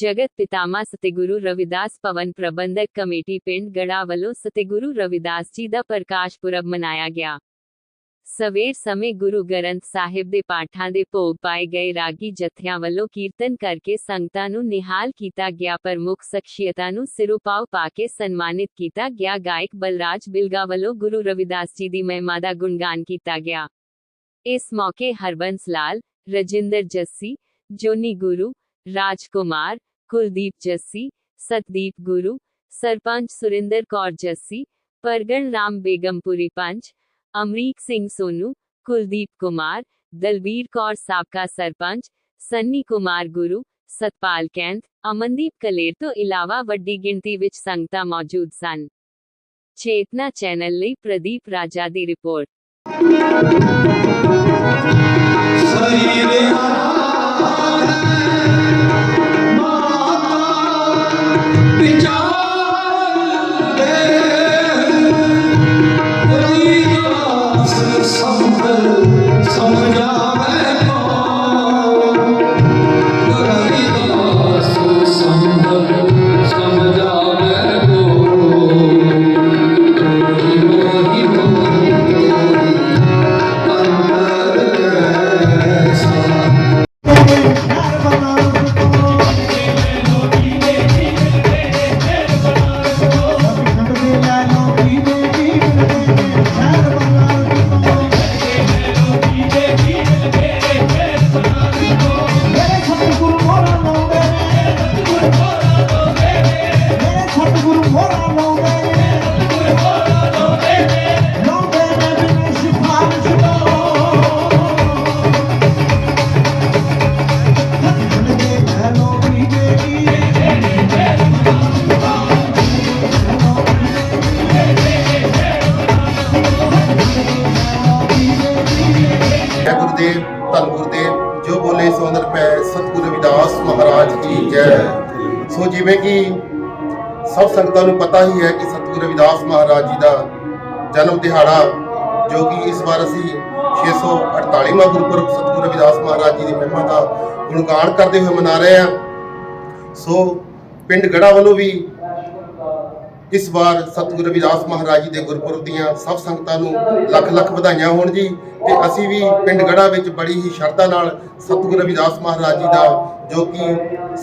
ਜਗਤ ਪਿਤਾਮਾ ਸਤਿਗੁਰੂ ਰਵਿਦਾਸ ਭਵਨ ਪ੍ਰਬੰਧਕ ਕਮੇਟੀ ਪਿੰਡ ਗੜਾ ਵੱਲੋਂ ਸਤਿਗੁਰੂ ਰਵਿਦਾਸ ਜੀ ਦਾ ਪ੍ਰਕਾਸ਼ ਪੁਰਬ ਮਨਾਇਆ ਗਿਆ ਸਵੇਰ ਸਮੇਂ ਗੁਰੂ ਗ੍ਰੰਥ ਸਾਹਿਬ ਦੇ ਪਾਠਾਂ ਦੇ ਭੋਗ ਪਾਏ ਗਏ ਰਾਗੀ ਜਥਿਆਂ ਵੱਲੋਂ ਕੀਰਤਨ ਕਰਕੇ ਸੰਗਤਾਂ ਨੂੰ ਨਿਹਾਲ ਕੀਤਾ ਗਿਆ ਪ੍ਰਮੁੱਖ ਸ਼ਖਸੀਅਤਾਂ ਨੂੰ ਸਿਰੋਪਾਵ ਪਾ ਕੇ ਸਨਮਾਨਿਤ ਕੀਤਾ ਗਿਆ ਗਾਇਕ ਬਲਰਾਜ ਬਿਲਗਾ ਵੱਲੋਂ ਗੁਰੂ ਰਵਿਦਾਸ ਜੀ ਦੀ ਮਹਿਮਾ ਦਾ ਗੁਣਗਾਨ ਕੀਤਾ ਗਿਆ ਇਸ ਮੌਕੇ ਹਰਬੰਸ ਲਾਲ ਰਜਿੰਦਰ ਜੱਸੀ ਜੋਨੀ ਗੁਰੂ ਰਾਜਕੁਮਾਰ ਕੁਲਦੀਪ ਜੱਸੀ, ਸਤਦੀਪ ਗੁਰੂ, ਸਰਪੰਚ ਸੁਰਿੰਦਰ ਕੌਰ ਜੱਸੀ, ਪਰਗਣ ਰਾਮ ਬੇਗਮਪੁਰੀ ਪੰਚ, ਅਮਰੀਕ ਸਿੰਘ ਸੋਨੂ, ਕੁਲਦੀਪ ਕੁਮਾਰ, ਦਲਬੀਰ ਕੌਰ ਸਾਬਕਾ ਸਰਪੰਚ, ਸੰਨੀ ਕੁਮਾਰ ਗੁਰੂ, ਸਤਪਾਲ ਕੈਂਥ, ਅਮਨਦੀਪ ਕਲੇਰ ਤੋਂ ਇਲਾਵਾ ਵੱਡੀ ਗਿਣਤੀ ਵਿੱਚ ਸੰਗਤਾਂ ਮੌਜੂਦ ਸਨ। ਚੇਤਨਾ ਚੈਨਲ ਲਈ ਪ੍ਰਦੀਪ ਰਾਜਾ ਦੀ ਰਿਪੋਰਟ। ਸਰੀਰੇ ਸਮਝਾਵੇ ਜੈ ਗੁਰਦੇਵ, ਧੰਨ ਗੁਰਦੇਵ, ਜੋ ਬੋਲੇ ਸੋ ਅੰਦਰ ਪੈ, ਸਤਿਗੁਰੂ ਰਵਿਦਾਸ ਮਹਾਰਾਜ ਕੀ ਜੈ। ਸੋ ਜਿਵੇਂ ਕਿ ਸਭ ਸੰਗਤਾਂ ਨੂੰ ਪਤਾ ਹੀ ਹੈ ਕਿ ਸਤਿਗੁਰੂ ਰਵਿਦਾਸ ਮਹਾਰਾਜ ਜੀ ਦਾ ਜਨਮ ਦਿਹਾੜਾ, ਜੋ ਕਿ ਇਸ ਵਾਰ ਅਸੀਂ 648ਵਾਂ ਗੁਰਪੁਰਬ ਸਤਿਗੁਰੂ ਰਵਿਦਾਸ ਮਹਾਰਾਜ ਜੀ ਦੀ ਮਹਿਮਾ ਦਾ ਗੁਣਗਾਨ ਕਰਦੇ ਹੋਏ ਮਨਾ ਰਹੇ ਹਾਂ। ਸੋ ਪਿੰਡ ਗੜਾ ਵੱਲੋਂ ਵੀ ਇਸ ਵਾਰ ਸਤਿਗੁਰੂ ਰਵਿਦਾਸ ਮਹਾਰਾਜ ਜੀ ਦੇ ਗੁਰਪੁਰਬ ਦੀਆਂ ਸਭ ਸੰਗਤਾਂ ਨੂੰ ਲੱਖ ਲੱਖ ਵਧਾਈਆਂ ਹੋਣ ਜੀ। ਤੇ ਅਸੀਂ ਵੀ ਪਿੰਡ ਗੜਾ ਵਿੱਚ ਬੜੀ ਹੀ ਸ਼ਰਧਾ ਨਾਲ ਸਤਿਗੁਰੂ ਰਵਿਦਾਸ ਮਹਾਰਾਜ ਜੀ ਦਾ, ਜੋ ਕਿ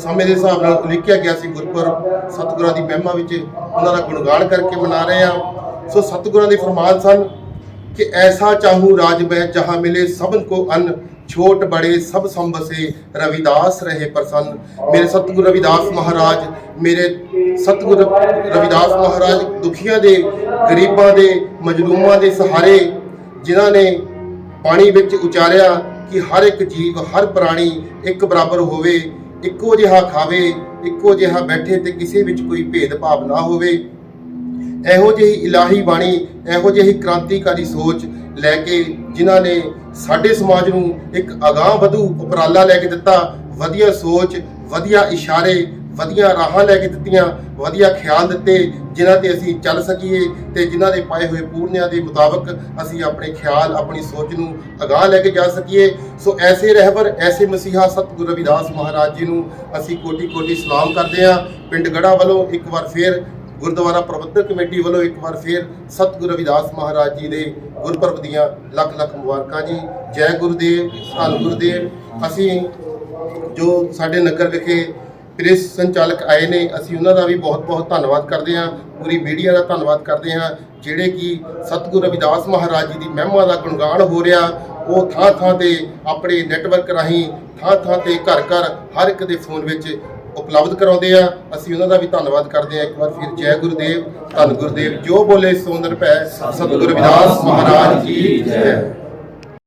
ਸਮੇਂ ਦੇ ਹਿਸਾਬ ਨਾਲ ਉਲੀਕਿਆ ਗਿਆ ਸੀ ਗੁਰਪੁਰਬ, ਸਤਿਗੁਰਾਂ ਦੀ ਮਹਿਮਾ ਵਿੱਚ ਉਹਨਾਂ ਦਾ ਗੁਣਗਾਨ ਕਰਕੇ ਮਨਾ ਰਹੇ ਹਾਂ। ਸੋ ਸਤਿਗੁਰਾਂ ਦੇ ਫਰਮਾਨ ਸਨ ਕਿ ਐਸਾ ਚਾਹੂ ਰਾਜ ਮੈਂ ਜਹਾਂ ਮਿਲੇ ਸਭਨ ਕੋ ਅੰਨ, ਛੋਟ ਬੜੇ ਸਭ ਸੰਬਸੇ ਰਵਿਦਾਸ ਰਹੇ ਪ੍ਰਸੰਨ। ਮੇਰੇ ਸਤਿਗੁਰੂ ਰਵਿਦਾਸ ਮਹਾਰਾਜ, ਮੇਰੇ ਸਤਿਗੁਰ ਰਵਿਦਾਸ ਮਹਾਰਾਜ ਦੁਖੀਆਂ ਦੇ, ਗਰੀਬਾਂ ਦੇ, ਮਜਲੂਮਾਂ ਦੇ ਸਹਾਰੇ, ਜਿਨ੍ਹਾਂ ਨੇ ਪਾਣੀ ਵਿੱਚ ਉਚਾਰਿਆ ਕਿ ਹਰ ਇੱਕ ਜੀਵ, ਹਰ ਪ੍ਰਾਣੀ ਇੱਕ ਬਰਾਬਰ ਹੋਵੇ, ਇੱਕੋ ਜਿਹਾ ਖਾਵੇ, ਇੱਕੋ ਜਿਹਾ ਬੈਠੇ ਤੇ ਕਿਸੇ ਵਿੱਚ ਕੋਈ ਭੇਦਭਾਵ ਨਾ ਹੋਵੇ। ਇਹੋ ਜਿਹੀ ਇਲਾਹੀ ਬਾਣੀ, ਇਹੋ ਜਿਹੀ ਕ੍ਰਾਂਤੀਕਾਰੀ ਸੋਚ ਲੈ ਕੇ ਜਿਨ੍ਹਾਂ ਨੇ ਸਾਡੇ ਸਮਾਜ ਨੂੰ ਇੱਕ ਅਗਾਹ ਵਧੂ ਉਪਰਾਲਾ ਲੈ ਕੇ ਦਿੱਤਾ, ਵਧੀਆ ਸੋਚ, ਵਧੀਆ ਇਸ਼ਾਰੇ ਵਧੀਆ ਰਾਹਾਂ ਲੈ ਕੇ ਦਿੱਤੀਆਂ, ਵਧੀਆ ਖਿਆਲ ਦਿੱਤੇ, ਜਿਨ੍ਹਾਂ ਤੇ ਅਸੀਂ ਚੱਲ ਸਕੀਏ ਤੇ ਜਿਨ੍ਹਾਂ ਦੇ ਪਾਏ ਹੋਏ ਪੂਰਨਿਆਂ ਦੇ ਮੁਤਾਬਕ ਅਸੀਂ ਆਪਣੇ ਖਿਆਲ, ਆਪਣੀ ਸੋਚ ਨੂੰ ਅਗਾਹ ਲੈ ਕੇ ਜਾ ਸਕੀਏ। ਸੋ ਐਸੇ ਰਹਿਬਰ, ਐਸੇ ਮਸੀਹਾ ਸਤਿਗੁਰੂ ਰਵਿਦਾਸ ਮਹਾਰਾਜ ਜੀ ਨੂੰ ਅਸੀਂ ਕੋਟੀ ਕੋਟੀ ਸਲਾਮ ਕਰਦੇ ਹਾਂ। ਪਿੰਡ ਗੜਾ ਵੱਲੋਂ ਇੱਕ ਵਾਰ ਫੇਰ ਗੁਰਦੁਆਰਾ ਪ੍ਰਬੰਧਕ ਕਮੇਟੀ ਵੱਲੋਂ ਇੱਕ ਵਾਰ ਫੇਰ ਸਤਿਗੁਰੂ ਰਵਿਦਾਸ ਮਹਾਰਾਜ ਜੀ ਦੇ ਗੁਰਪੁਰਬ ਦੀਆਂ ਲੱਖ ਲੱਖ ਮੁਬਾਰਕਾਂ ਜੀ। ਜੈ ਗੁਰਦੇਵ, ਧੰਨ ਗੁਰਦੇਵ। ਅਸੀਂ ਜੋ ਸਾਡੇ ਨਗਰ ਵਿਖੇ ਪ੍ਰੈਸ ਸੰਚਾਲਕ ਆਏ ਨੇ, ਅਸੀਂ ਉਹਨਾਂ ਦਾ ਵੀ ਬਹੁਤ-ਬਹੁਤ ਧੰਨਵਾਦ ਕਰਦੇ ਹਾਂ, ਪੂਰੀ ਮੀਡੀਆ ਦਾ ਧੰਨਵਾਦ ਕਰਦੇ ਹਾਂ, ਜਿਹੜੇ ਕਿ ਸਤਿਗੁਰੂ ਰਵਿਦਾਸ ਮਹਾਰਾਜ ਜੀ ਦੀ ਮਹਿਮਾ ਦਾ ਗੁਣਗਾਨ ਹੋ ਰਿਹਾ, ਉਹ ਥਾਂ-ਥਾਂ ਤੇ ਆਪਣੇ ਨੈਟਵਰਕ ਰਾਹੀਂ ਥਾਂ-ਥਾਂ ਤੇ ਘਰ-ਘਰ ਹਰ ਇੱਕ ਦੇ ਫੋਨ ਵਿੱਚ ਉਪਲਬਧ ਕਰਾਉਂਦੇ ਆ। ਅਸੀਂ ਉਹਨਾਂ ਦਾ ਵੀ ਧੰਨਵਾਦ ਕਰਦੇ ਆ ਇੱਕ ਵਾਰ ਫਿਰ ਜੈ ਗੁਰਦੇਵ, ਧੰਨ ਗੁਰਦੇਵ। ਜੋ ਬੋਲੇ ਸੋਂਦਰ ਪੈ ਸਤਿਗੁਰੂ ਰਵਿਦਾਸ ਮਹਾਰਾਜ ਜੀ, ਜੈ।